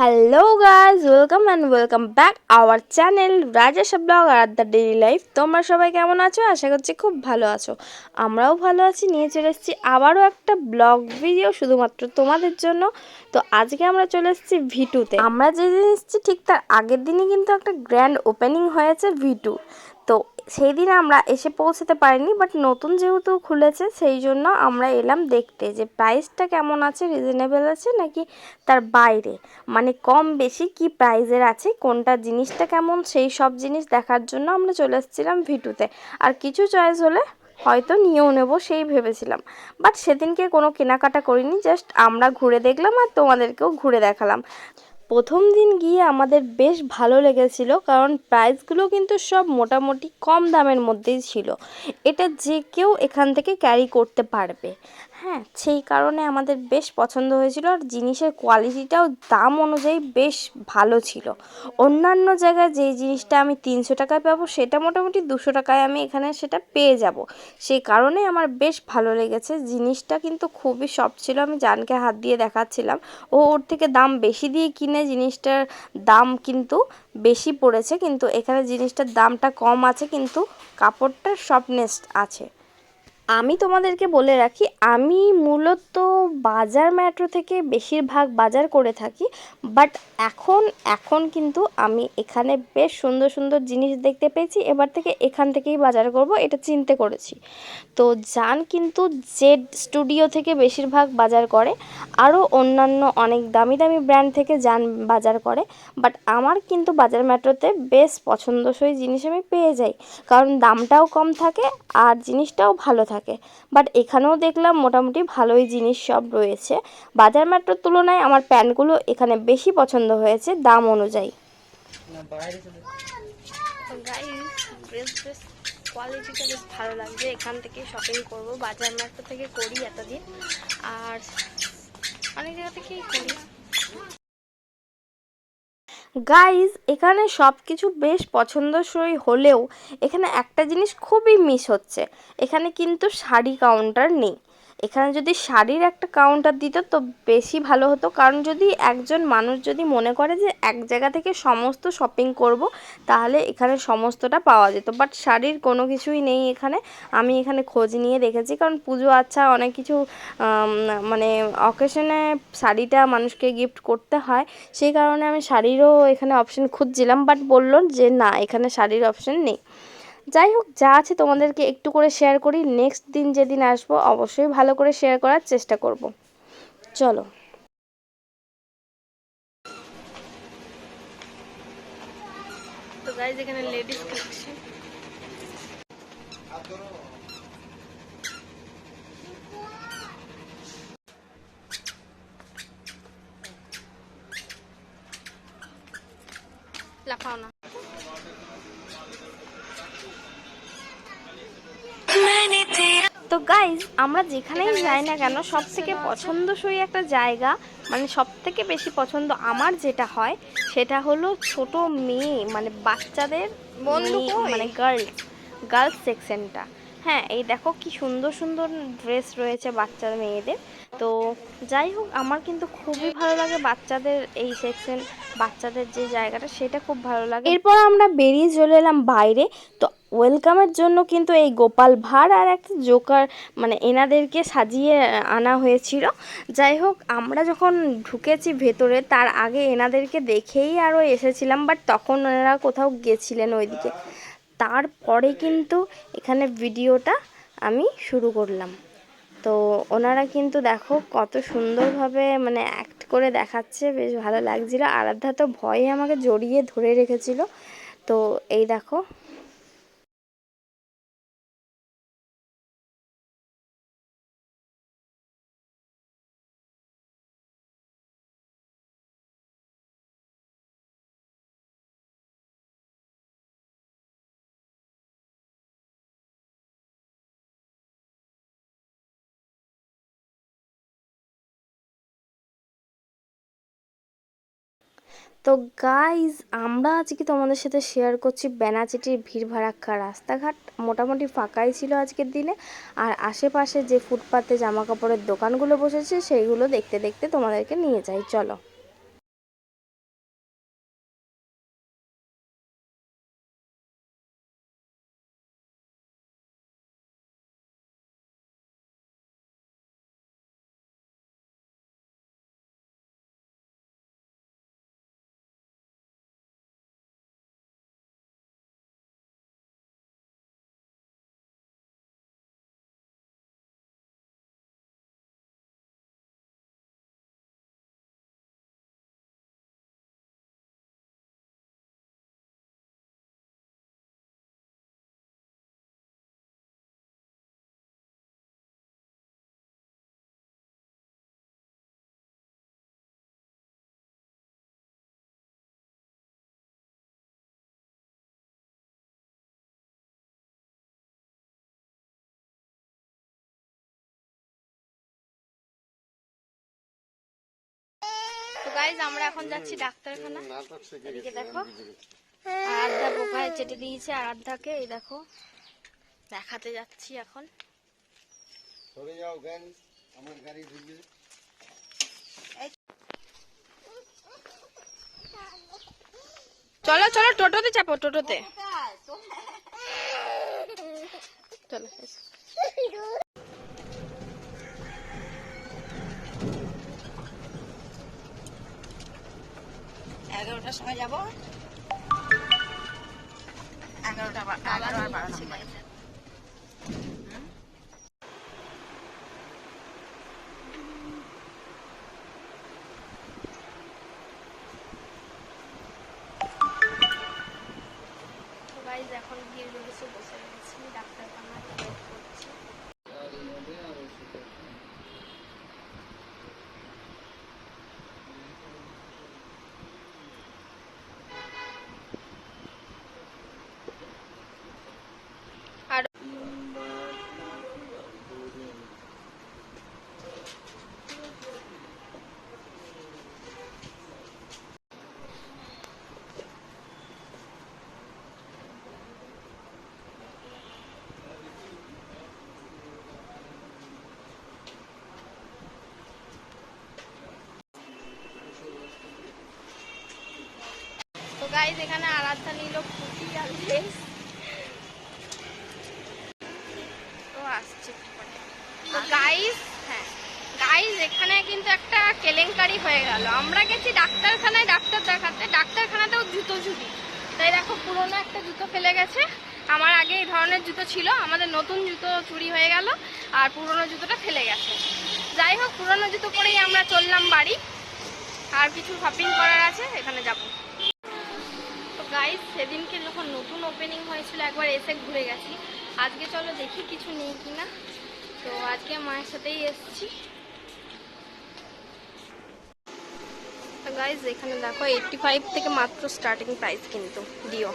Hello guys welcome and welcome back our channel Rajesh blog R the daily life তোমরা সবাই কেমন আছো? আশা করছি খুব ভালো আছো। আমরাও ভালো আছি। নিয়ে চলে এসেছি আবারও একটা ব্লগ ভিডিও শুধুমাত্র তোমাদের জন্য। তো আজকে আমরা চলে এসেছি ভিটুতে। আমরা যে দিন এসেছি, ঠিক তার আগের দিনই কিন্তু একটা গ্র্যান্ড ওপেনিং হয়েছে ভিটু সেই দিন আমরা এসে পৌঁছাতে পারিনি বাট নতুন যেহেতু খুলেছে, সেই জন্য আমরা এলাম দেখতে যে প্রাইসটা কেমন আছে রিজনেবল আছে নাকি তার বাইরে? মানে কম বেশি কি প্রাইজের আছে, কোনটা জিনিসটা কেমন, সেই সব জিনিস দেখার জন্য আমরা চলে এসেছিলাম ভিটুতে। আর কিছু চয়েস হলে হয়তো নিয়েও নেব, সেই ভেবেছিলাম। বাট সেদিনকে কোনো কেনাকাটা করিনি জাস্ট আমরা ঘুরে দেখলাম আর তোমাদেরকেও ঘুরে দেখালাম। প্রথম দিন গিয়ে আমাদের বেশ ভালো লেগেছিল, কারণ প্রাইসগুলো কিন্তু সব মোটামুটি কম দামের মধ্যেই ছিল। এটা যে কেউ এখান থেকে ক্যারি করতে পারবে। হ্যাঁ সেই কারণে আমাদের বেশ পছন্দ হয়েছিল আর জিনিসের কোয়ালিটিটাও দাম অনুযায়ী বেশ ভালো ছিল। অন্যান্য জায়গায় যেই জিনিসটা আমি তিনশো টাকায় পাবো, সেটা মোটামুটি দুশো টাকায় আমি এখানে সেটা পেয়ে যাব। সেই কারণে আমার বেশ ভালো লেগেছে। জিনিসটা কিন্তু খুবই সফট ছিল, আমি জানকে হাত দিয়ে দেখাচ্ছিলাম। ও ওর থেকে দাম বেশি দিয়ে কিনে জিনিসটার দাম কিন্তু বেশি পড়েছে, কিন্তু এখানে জিনিসটার দামটা কম আছে, কিন্তু কাপড়টার সফটনেস আছে। আমি তোমাদেরকে বলে রাখি, আমি মূলত বাজার মেট্রো থেকে বেশিরভাগ বাজার করে থাকি, বাট এখন এখন কিন্তু আমি এখানে বেশ সুন্দর সুন্দর জিনিস দেখতে পেয়েছি, এবার থেকে এখান থেকেই বাজার করব, এটা চিনতে করেছি। তো যান কিন্তু জেড স্টুডিও থেকে বেশিরভাগ বাজার করে, আরও অন্যান্য অনেক দামি দামি ব্র্যান্ড থেকে যান বাজার করে, বাট আমার কিন্তু বাজার মেট্রোতে বেশ পছন্দসই জিনিস আমি পেয়ে যাই, কারণ দামটাও কম থাকে আর জিনিসটাও ভালো থাকে। বাট এখানেও দেখলাম মোটামুটি ভালোই জিনিস সব রয়েছে। বাজার মেট্রোর তুলনায় আমার প্যান্টগুলো এখানে বেশি পছন্দ হয়েছে দাম অনুযায়ী। কোয়ালিটিটা বেশ ভালো লাগছে। এখান থেকে শপিং করব। বাজার মেট্রো থেকে করি এতদিন। আর অনেক জায়গা থেকেই করি। গাইজ এখানে সব কিছু বেশ পছন্দসই হলেও এখানে একটা জিনিস খুবই মিস হচ্ছে। এখানে কিন্তু শাড়ি কাউন্টার নেই। এখানে যদি শাড়ির একটা কাউন্টার দিত তো বেশি ভালো হতো। কারণ যদি একজন মানুষ যদি মনে করে যে এক জায়গা থেকে সমস্ত শপিং করব, তাহলে এখানে সমস্তটা পাওয়া যেত। বাট শাড়ির কোনো কিছুই নেই এখানে। আমি এখানে খোঁজ নিয়ে দেখেছি। কারণ পুজো আচ্ছা অনেক কিছু মানে অকেশনে শাড়িটা মানুষকে গিফট করতে হয়। সেই কারণে আমি শাড়িরও এখানে অপশন খুঁজছিলাম। বাট বলল যে না, এখানে শাড়ির অপশন নেই। যাই হোক, যা আছে তোমাদেরকে একটু করে শেয়ার করি। নেক্সট দিন যেদিন আসব, অবশ্যই ভালো করে শেয়ার করার চেষ্টা করব। চলো। লেডিস লাফাও না। গাইজ আমরা যেখানেই যাই না কেন সব থেকে পছন্দসই একটা জায়গা মানে সব থেকে বেশি পছন্দ আমার যেটা হয় সেটা হলো ছোট মেয়ে মানে বাচ্চাদের মানে গার্লস গার্লস সেকশনটা হ্যাঁ এই দেখো কি সুন্দর সুন্দর ড্রেস রয়েছে বাচ্চা মেয়েদের। তো যাই হোক, আমার কিন্তু খুবই ভালো লাগে বাচ্চাদের এই সেকশন বাচ্চাদের যে জায়গাটা, সেটা খুব ভালো লাগে। এরপর আমরা বেরিয়ে চলে এলাম বাইরে। তো ওয়েলকামের জন্য কিন্তু এই গোপাল ভাঁড় আর একটা জোকার মানে এনাদেরকে সাজিয়ে আনা হয়েছিল। যাই হোক, আমরা যখন ঢুকেছি ভেতরে, তার আগে এনাদেরকে দেখেই আরও এসেছিলাম বাট তখন ওনারা কোথাও গেছিলেন ওইদিকে। তারপরে কিন্তু এখানে ভিডিওটা আমি শুরু করলাম। তো ওনারা কিন্তু দেখো কত সুন্দরভাবে মানে অ্যাক্ট করে দেখাচ্ছে, বেশ ভালো লাগছিল। আরাধ্যা তো ভয়ে আমাকে জড়িয়ে ধরে রেখেছিল। তো এই দেখো তো গাইজ আমরা আজকে তোমাদের সাথে শেয়ার করছি বেনাচিটির ভিড় ভাড়াক্কা রাস্তাঘাট। মোটামুটি ফাঁকাই ছিল আজকের দিনে। আর আশেপাশে যে ফুটপাতে জামা কাপড়ের দোকানগুলো বসেছে, সেইগুলো দেখতে দেখতে তোমাদেরকে নিয়ে যাই। চলো। গাইজ আমরা এখন যাচ্ছি ডাক্তারখানা। এদিকে দেখো। আরাধ্যা পোকায় চেটে দিয়েছে আরাধ্যাকে এই দেখো। দেখাতে যাচ্ছি এখন। সরে যাও গান আমার গাড়ি ঢুকবে। চলো চলো টোটোতে চাপো টোটোতে। চলো এসো। এগারোটার সময় যাব এগারোটা বা- এগারো আর বারো নম্বর তো গাইজ এখানে আরাধ্যা নিল ফুটি আর তো আসছে গাইজ গাইজ এখানে কিন্তু একটা কেলেঙ্কারি হয়ে গেল। আমরা গেছি ডাক্তারখানায় ডাক্তার দেখাতে। ডাক্তারখানাতেও জুতো চুরি তাই দেখো, পুরোনো একটা জুতো ফেলে গেছে। আমার আগে এই ধরনের জুতো ছিল, আমাদের নতুন জুতো চুরি হয়ে গেল, আর পুরোনো জুতোটা ফেলে গেছে। যাই হোক, পুরোনো জুতো পরেই আমরা চললাম বাড়ি। আর কিছু শপিং করার আছে, এখানে যাব। তো গাইস সেদিনকে যখন নতুন ওপেনিং হয়েছিল, একবার এসে ঘুরে গেছি। আজকে চলো দেখি কিছু নেই কিনা। তো আজকে মায়ের সাথেই এসেছি। গাইজ এখানে দেখো এইটটি ফাইভ থেকে মাত্র স্টার্টিং প্রাইস কিন্তু ডিও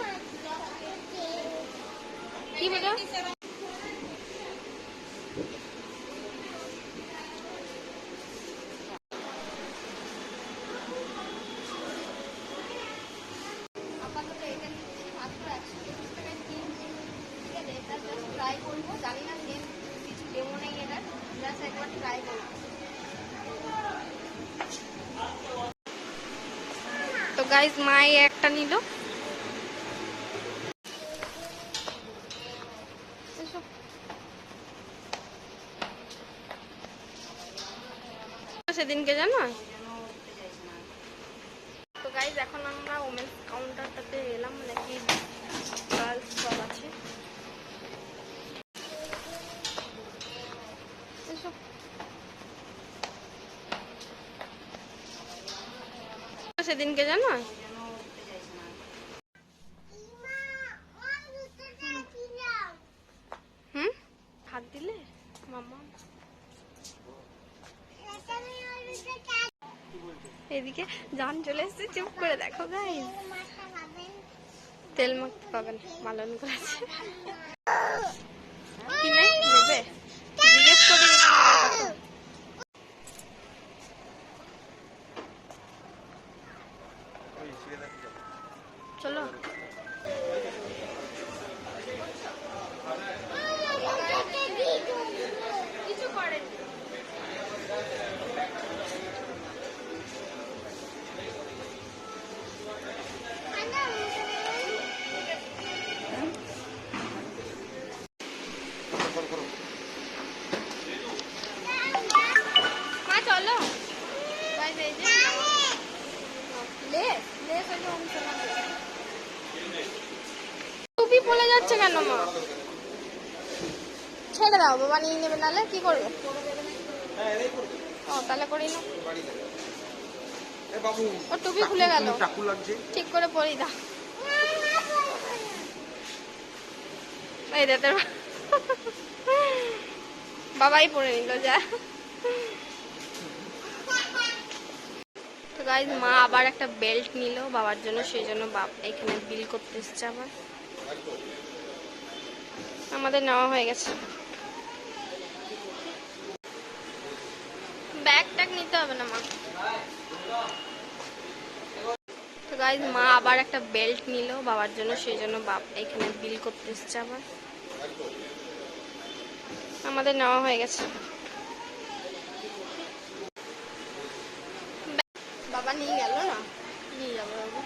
কি বলো আপাতত এটা নিচ্ছি মাত্র একশো তিরিশ টাকায় তিন ঠিক আছে এটা জাস্ট ট্রাই করব জানি না সেম কিছু ডেমো নেই এটা জাস্ট একবার ট্রাই করব তো গাইজ মাই একটা নিল। সেদিনকে জানো তো গাইজ এখন আমরা ওমেন্স কাউন্টারটাতে এলাম নাকি সেদিনকে জানো? এদিকে জান চলে এসেছে, চুপ করে দেখো গাই তেল মাখতে পাবেন, মালন করেছে নেই নেবে জিজ্ঞেস করি চলো। কিছু করেন। মা চলো। গাইস এই যে লেস লেস ওই যে অংশটা টুপি পড়ে যাচ্ছে কেন মা? ছেড়ে দাও, বাবা নিয়ে নেবে নাহলে কি করবে? ও, তাহলে করি না ও, টুপি খুলে গেল। ঠিক করে পরি দে। বাবাই পরে নিল, যা। তো গাইজ মা আবার একটা বেল্ট নিল বাবার জন্য, সেই জন্য এখানে বিল করতে এসছে আবার। আমাদের নেওয়া হয়ে গেছে। ব্যাগ ট্যাগ নিতে হবে না মা। তো গাইজ মা আবার একটা বেল্ট নিল বাবার জন্য, সেই জন্য বাপ এখানে বিল করতে এসছে আবার। আমাদের নেওয়া হয়ে গেছে। নিয়ে গেল না নিয়ে যাব বাবা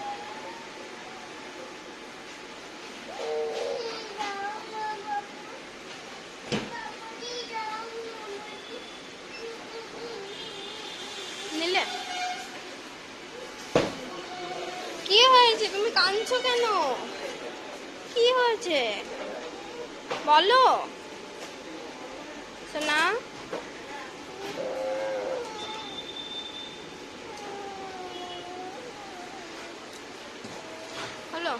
নিলে কি হয়েছে? তুমি কাঁদছো কেন? কি হয়েছে? বলো। সোনা হলো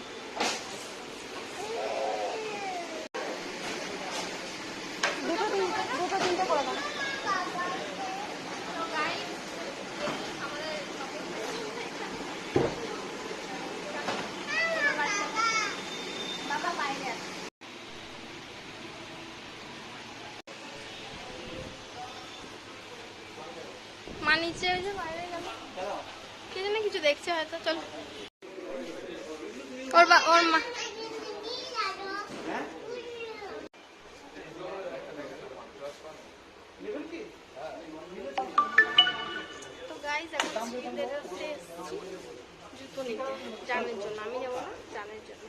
দুটো তিনটে দুটো তিনটে করে দাও বাবা বাইরে আছে মা নিচে ওই যে বাইরে গেল। কে জানে কিছু দেখছে হয়তো চলো। ওর বা ওর মা। তো গাইজ এখন হচ্ছে এসেছি জুতো নিতে জানের জন্য। আমি যাব না জানের জন্য।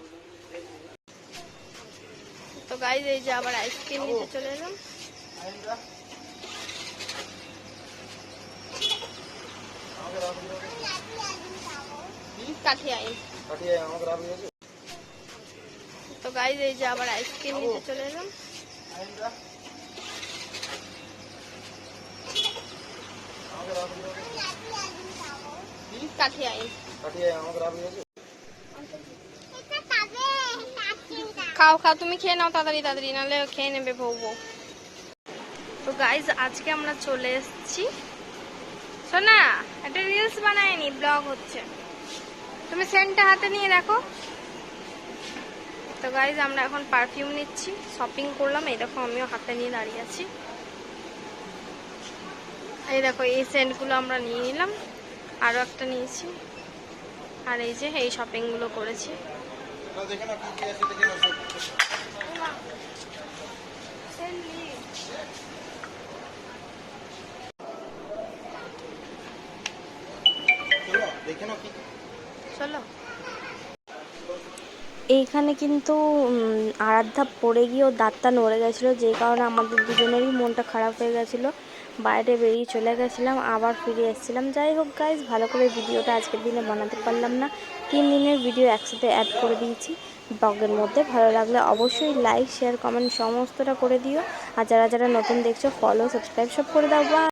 তো গাইজ এই যে আবার আইসক্রিম নিতে চলে এলাম কাঠি আইন কাটিয়ে আমাকে রাখবি আছে তো গাইজ এই যে আবার আইসক্রিম নিতে চলে এলাম। কাঠি আইন খাও খাও তুমি খেয়ে নাও তাড়াতাড়ি তাড়াতাড়ি নাহলে খেয়ে নেবে বউ তো গাইজ আজকে আমরা চলে এসেছি। শোনা একটা রিলস বানায়নি ব্লগ হচ্ছে। তুমি সেন্টটা হাতে নিয়ে দেখো। তো গাইজ আমরা এখন পারফিউম নিচ্ছি শপিং করলাম। এই দেখো, আমিও হাতে নিয়ে দাঁড়িয়ে আছি। এই দেখো, এই সেন্টগুলো আমরা নিয়ে নিলাম। আরও একটা নিয়েছি। আর এই যে, এই শপিংগুলো করেছি। দেখে না কি। চলো। এইখানে কিন্তু আরাধ্যা পড়ে গিয়ে ওর দাঁতটা নড়ে গেছিল যে কারণে আমাদের দুজনেরই মনটা খারাপ হয়ে গেছিল। বাইরে বেরিয়ে চলে গেছিলাম আবার ফিরে এসেছিলাম। যাই হোক গাইজ ভালো করে ভিডিওটা আজকের দিনে বানাতে পারলাম না। তিন দিনের ভিডিও একসাথে অ্যাড করে দিয়েছি। ব্লগের মধ্যে ভালো লাগলে অবশ্যই লাইক শেয়ার কমেন্ট সমস্তটা করে দিও। আর যারা যারা নতুন দেখছ ফলো সাবস্ক্রাইব সব করে দাও। বা